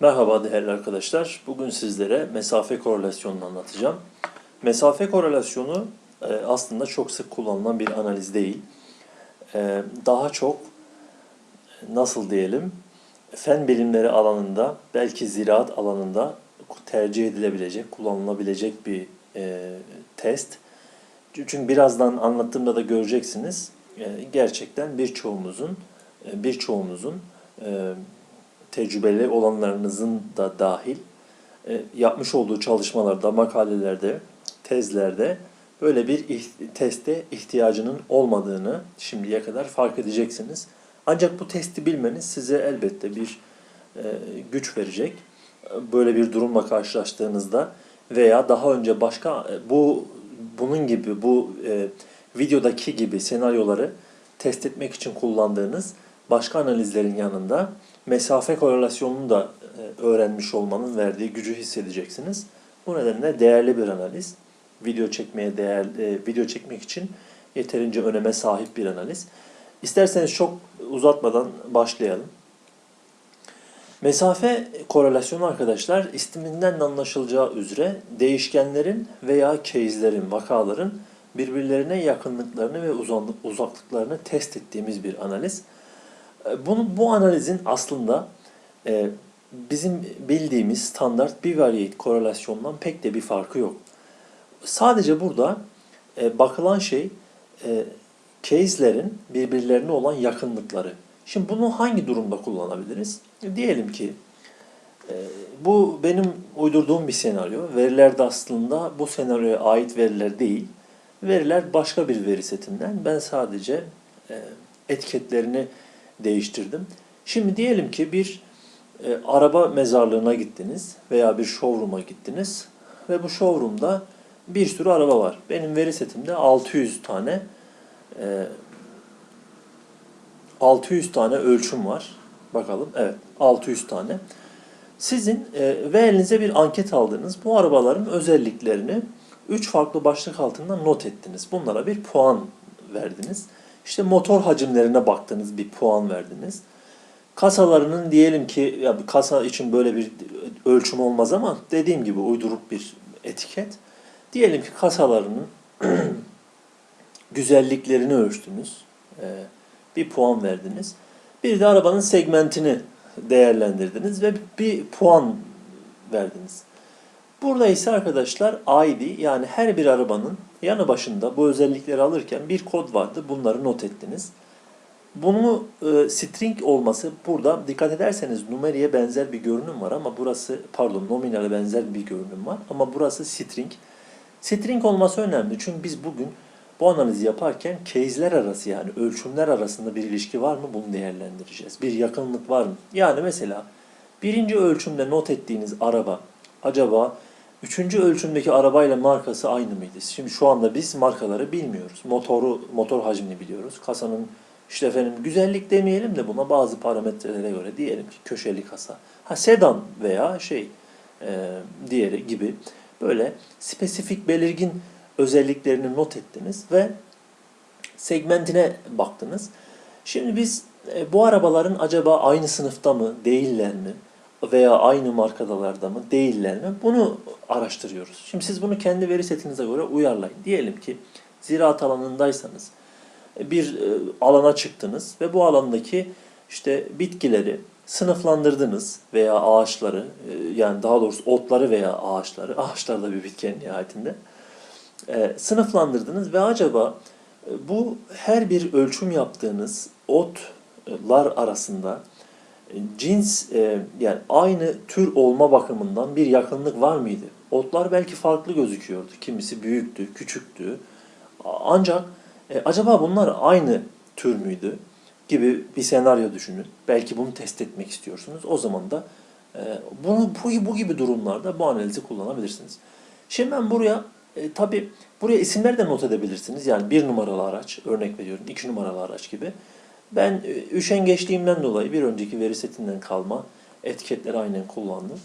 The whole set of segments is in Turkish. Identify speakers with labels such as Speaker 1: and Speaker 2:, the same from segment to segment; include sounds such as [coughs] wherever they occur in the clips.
Speaker 1: Merhaba değerli arkadaşlar. Bugün sizlere mesafe korelasyonunu anlatacağım. Mesafe korelasyonu e, aslında çok sık kullanılan bir analiz değil. E, Daha çok nasıl diyelim fen bilimleri alanında belki ziraat alanında tercih edilebilecek, kullanılabilecek bir e, test. Çünkü birazdan anlattığımda da göreceksiniz. Gerçekten birçoğumuzun birçoğumuzun tecrübeli olanlarınızın da dahil e, yapmış olduğu çalışmalarda, makalelerde, tezlerde böyle bir teste ihtiyacının olmadığını şimdiye kadar fark edeceksiniz. Ancak bu testi bilmeniz size elbette bir e, güç verecek. Böyle bir durumla karşılaştığınızda veya daha önce başka e, bu bunun gibi bu e, videodaki gibi senaryoları test etmek için kullandığınız başka analizlerin yanında mesafe korelasyonunu da e, öğrenmiş olmanın verdiği gücü hissedeceksiniz. Bu nedenle değerli bir analiz. Video çekmeye değer e, video çekmek için yeterince öneme sahip bir analiz. İsterseniz çok uzatmadan başlayalım. Mesafe korelasyonu arkadaşlar isminden de anlaşılacağı üzere değişkenlerin veya case'lerin, vakaların birbirlerine yakınlıklarını ve uzaklıklarını test ettiğimiz bir analiz. E, Bunu, bu analizin aslında e, bizim bildiğimiz standart bivariate korelasyondan pek de bir farkı yok. Sadece burada e, bakılan şey e, case'lerin birbirlerine olan yakınlıkları. Şimdi bunu hangi durumda kullanabiliriz? Diyelim ki e, bu benim uydurduğum bir senaryo. Veriler de aslında bu senaryoya ait veriler değil. Veriler başka bir veri setinden. Ben sadece e, etiketlerini değiştirdim. Şimdi diyelim ki bir e, araba mezarlığına gittiniz veya bir showroom'a gittiniz ve bu showroom'da bir sürü araba var. Benim veri setimde 600 tane e, 600 tane ölçüm var. Bakalım. Evet. 600 tane. Sizin e, ve elinize bir anket aldınız. Bu arabaların özelliklerini 3 farklı başlık altında not ettiniz. Bunlara bir puan verdiniz. İşte motor hacimlerine baktınız, bir puan verdiniz. Kasalarının diyelim ki ya kasa için böyle bir ölçüm olmaz ama dediğim gibi uyduruk bir etiket. Diyelim ki kasalarının [clears throat] güzelliklerini ölçtünüz. Ee, bir puan verdiniz. Bir de arabanın segmentini değerlendirdiniz ve bir puan verdiniz. Burada ise arkadaşlar ID yani her bir arabanın yanı başında bu özellikleri alırken bir kod vardı. Bunları not ettiniz. Bunu e, string olması burada dikkat ederseniz numeriye benzer bir görünüm var ama burası pardon nominale benzer bir görünüm var ama burası string. String olması önemli çünkü biz bugün bu analizi yaparken case'ler arası yani ölçümler arasında bir ilişki var mı bunu değerlendireceğiz. Bir yakınlık var mı? Yani mesela birinci ölçümde not ettiğiniz araba acaba üçüncü ölçümdeki arabayla markası aynı mıydı? Şimdi şu anda biz markaları bilmiyoruz. Motoru, motor hacmini biliyoruz. Kasanın işte efendim güzellik demeyelim de buna bazı parametrelere göre diyelim ki köşeli kasa. Ha sedan veya şey e, diğeri gibi böyle spesifik belirgin özelliklerini not ettiniz ve segmentine baktınız. Şimdi biz e, bu arabaların acaba aynı sınıfta mı, değiller mi? Veya aynı markadalarda mı, değiller mi? Bunu araştırıyoruz. Şimdi siz bunu kendi veri setinize göre uyarlayın. Diyelim ki ziraat alanındaysanız e, bir e, alana çıktınız ve bu alandaki işte bitkileri sınıflandırdınız veya ağaçları e, yani daha doğrusu otları veya ağaçları, [laughs] ağaçlar da bir bitki nihayetinde sınıflandırdınız ve acaba bu her bir ölçüm yaptığınız otlar arasında cins e, yani aynı tür olma bakımından bir yakınlık var mıydı? Otlar belki farklı gözüküyordu. Kimisi büyüktü, küçüktü. Ancak e, acaba bunlar aynı tür müydü? gibi bir senaryo düşünün. Belki bunu test etmek istiyorsunuz. O zaman da e, bunu bu, bu gibi durumlarda bu analizi kullanabilirsiniz. Şimdi ben buraya e, tabii buraya isimler de not edebilirsiniz. Yani bir numaralı araç, örnek veriyorum, iki numaralı araç gibi. Ben üşengeçliğimden dolayı bir önceki veri setinden kalma etiketleri aynen kullandım.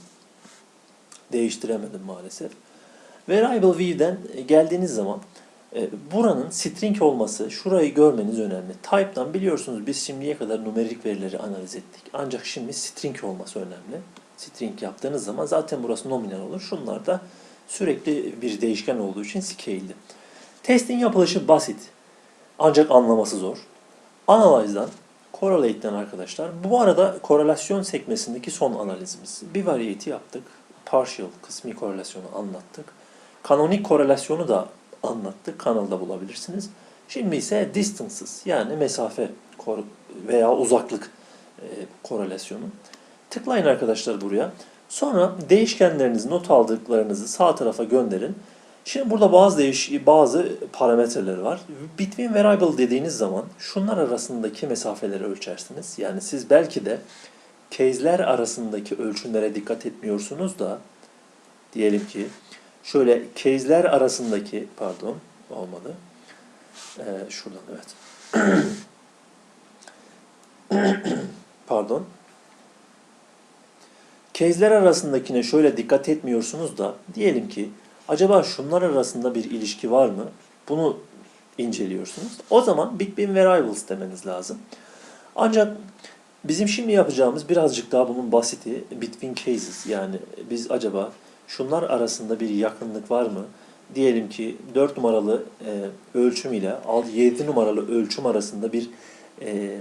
Speaker 1: Değiştiremedim maalesef. Variable view'den e, geldiğiniz zaman e, buranın string olması, şurayı görmeniz önemli. Type'dan biliyorsunuz biz şimdiye kadar numerik verileri analiz ettik. Ancak şimdi string olması önemli. string yaptığınız zaman zaten burası nominal olur. Şunlar da sürekli bir değişken olduğu için scale'li. Testin yapılışı basit. Ancak anlaması zor. Analyze'dan, Correlate'den arkadaşlar. Bu arada korelasyon sekmesindeki son analizimiz. Bir variety yaptık. Partial, kısmi korelasyonu anlattık. Kanonik korelasyonu da anlattık. Kanalda bulabilirsiniz. Şimdi ise distances yani mesafe veya uzaklık e, korelasyonu. Tıklayın arkadaşlar buraya. Sonra değişkenlerinizi, not aldıklarınızı sağ tarafa gönderin. Şimdi burada bazı değiş bazı parametreler var. Between variable dediğiniz zaman şunlar arasındaki mesafeleri ölçersiniz. Yani siz belki de case'ler arasındaki ölçümlere dikkat etmiyorsunuz da diyelim ki şöyle case'ler arasındaki pardon olmadı. Ee, şuradan evet. [coughs] pardon. Case'ler arasındakine şöyle dikkat etmiyorsunuz da diyelim ki acaba şunlar arasında bir ilişki var mı? Bunu inceliyorsunuz. O zaman Between Variables demeniz lazım. Ancak bizim şimdi yapacağımız birazcık daha bunun basiti Between Cases. Yani biz acaba şunlar arasında bir yakınlık var mı? Diyelim ki 4 numaralı e, ölçüm ile 7 numaralı ölçüm arasında bir e,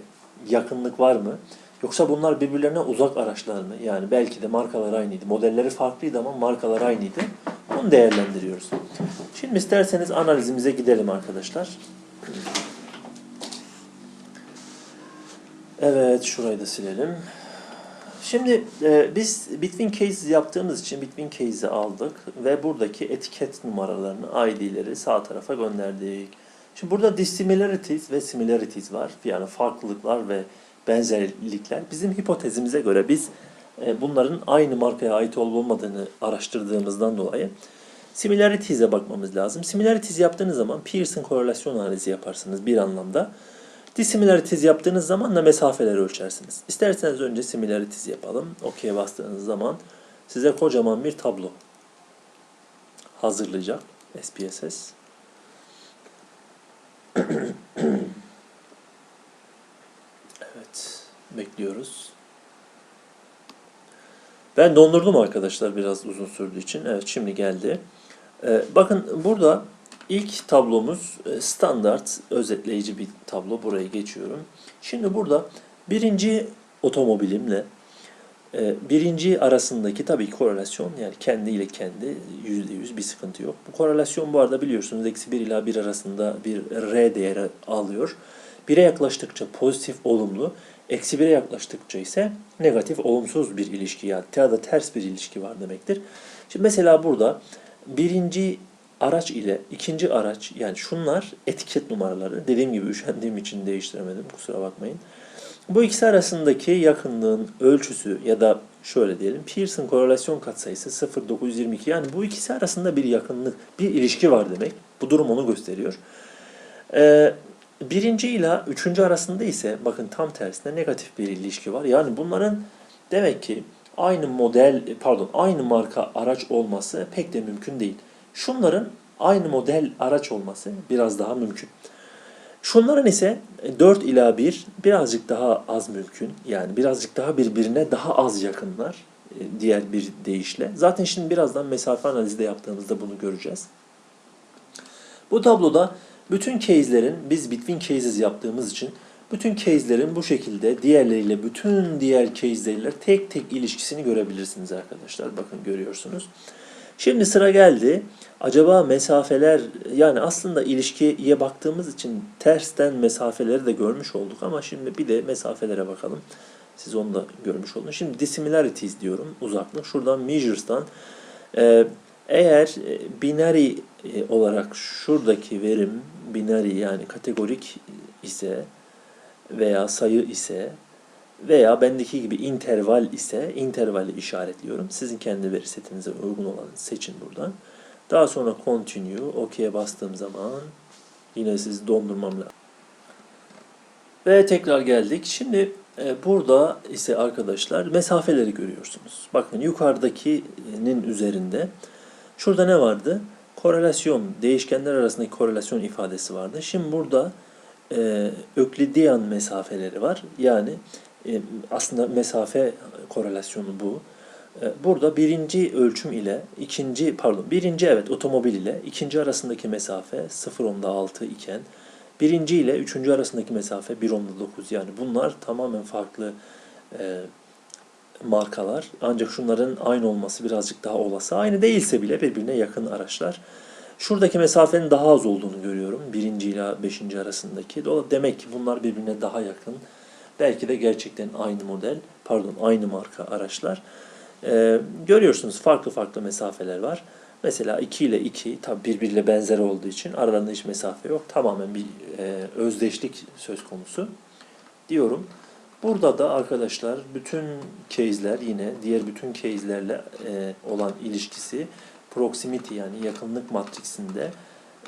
Speaker 1: yakınlık var mı? Yoksa bunlar birbirlerine uzak araçlar mı? Yani belki de markalar aynıydı. Modelleri farklıydı ama markalar aynıydı. Onu değerlendiriyoruz. Şimdi isterseniz analizimize gidelim arkadaşlar. Evet, şurayı da silelim. Şimdi e, biz between cases yaptığımız için between case'i aldık ve buradaki etiket numaralarını, ID'leri sağ tarafa gönderdik. Şimdi burada dissimilarities ve similarities var. Yani farklılıklar ve benzerlikler. Bizim hipotezimize göre biz e, bunların aynı markaya ait olup olmadığını araştırdığımızdan dolayı Similarities'e bakmamız lazım. Similarities yaptığınız zaman Pearson korelasyon analizi yaparsınız bir anlamda. Dissimilarities yaptığınız zaman da mesafeleri ölçersiniz. İsterseniz önce similarities yapalım. OK'ye bastığınız zaman size kocaman bir tablo hazırlayacak SPSS. [clears throat] Evet, bekliyoruz. Ben dondurdum arkadaşlar biraz uzun sürdüğü için. Evet şimdi geldi. Ee, bakın burada ilk tablomuz e, standart özetleyici bir tablo. Buraya geçiyorum. Şimdi burada birinci otomobilimle e, birinci arasındaki tabii korelasyon yani kendi ile kendi yüzde yüz bir sıkıntı yok. Bu korelasyon bu arada biliyorsunuz eksi 1 ila 1 arasında bir R değeri alıyor. 1'e yaklaştıkça pozitif olumlu, eksi 1'e yaklaştıkça ise negatif olumsuz bir ilişki ya da ters bir ilişki var demektir. Şimdi mesela burada birinci araç ile ikinci araç yani şunlar etiket numaraları. Dediğim gibi üşendiğim için değiştiremedim kusura bakmayın. Bu ikisi arasındaki yakınlığın ölçüsü ya da şöyle diyelim Pearson korelasyon katsayısı 0.922 yani bu ikisi arasında bir yakınlık, bir ilişki var demek. Bu durum onu gösteriyor. Ee, birinci ile üçüncü arasında ise bakın tam tersine negatif bir ilişki var. Yani bunların demek ki aynı model pardon aynı marka araç olması pek de mümkün değil. Şunların aynı model araç olması biraz daha mümkün. Şunların ise 4 ila 1 birazcık daha az mümkün. Yani birazcık daha birbirine daha az yakınlar e, diğer bir deyişle. Zaten şimdi birazdan mesafe analizi de yaptığımızda bunu göreceğiz. Bu tabloda bütün case'lerin biz between cases yaptığımız için bütün case'lerin bu şekilde diğerleriyle bütün diğer case'leriyle tek tek ilişkisini görebilirsiniz arkadaşlar. Bakın görüyorsunuz. Şimdi sıra geldi. Acaba mesafeler yani aslında ilişkiye baktığımız için tersten mesafeleri de görmüş olduk ama şimdi bir de mesafelere bakalım. Siz onu da görmüş oldunuz. Şimdi dissimilarities diyorum uzaklık. Şuradan measures'tan eğer e, binary e, olarak şuradaki verim binary yani kategorik ise veya sayı ise veya bendeki gibi interval ise intervali işaretliyorum. Sizin kendi veri setinize uygun olanı seçin buradan. Daha sonra continue, OK'ye bastığım zaman yine siz dondurmam lazım. Ve tekrar geldik. Şimdi e, burada ise arkadaşlar mesafeleri görüyorsunuz. Bakın yukarıdakinin üzerinde şurada ne vardı? Korelasyon, değişkenler arasındaki korelasyon ifadesi vardı. Şimdi burada e, Öklidian mesafeleri var. Yani e, aslında mesafe korelasyonu bu. E, Burada birinci ölçüm ile ikinci pardon birinci evet otomobil ile ikinci arasındaki mesafe 0.10'da 6 iken birinci ile üçüncü arasındaki mesafe 1.10'da 9 yani bunlar tamamen farklı e, markalar ancak şunların aynı olması birazcık daha olası aynı değilse bile birbirine yakın araçlar. Şuradaki mesafenin daha az olduğunu görüyorum birinci ile beşinci arasındaki. Demek ki bunlar birbirine daha yakın. Belki de gerçekten aynı model, pardon aynı marka araçlar. Ee, görüyorsunuz farklı farklı mesafeler var. Mesela 2 ile 2 tabi birbiriyle benzer olduğu için aralarında hiç mesafe yok. Tamamen bir e, özdeşlik söz konusu diyorum. Burada da arkadaşlar bütün case'ler yine diğer bütün case'lerle e, olan ilişkisi proximity yani yakınlık matrisinde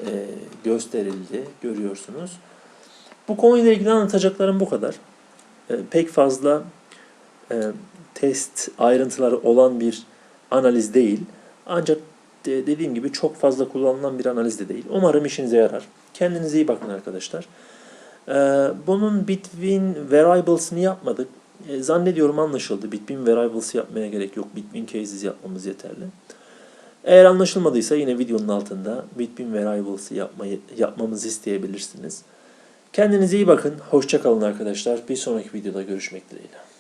Speaker 1: e, gösterildi. Görüyorsunuz. Bu konuyla ilgili anlatacaklarım bu kadar. E, pek fazla e, test ayrıntıları olan bir analiz değil. Ancak de- dediğim gibi çok fazla kullanılan bir analiz de değil. Umarım işinize yarar. Kendinize iyi bakın arkadaşlar. Ee, bunun between variables'ını yapmadık. Ee, zannediyorum anlaşıldı. Between variables yapmaya gerek yok. Between cases yapmamız yeterli. Eğer anlaşılmadıysa yine videonun altında between variables'ı yapmayı, yapmamızı isteyebilirsiniz. Kendinize iyi bakın. Hoşça kalın arkadaşlar. Bir sonraki videoda görüşmek dileğiyle.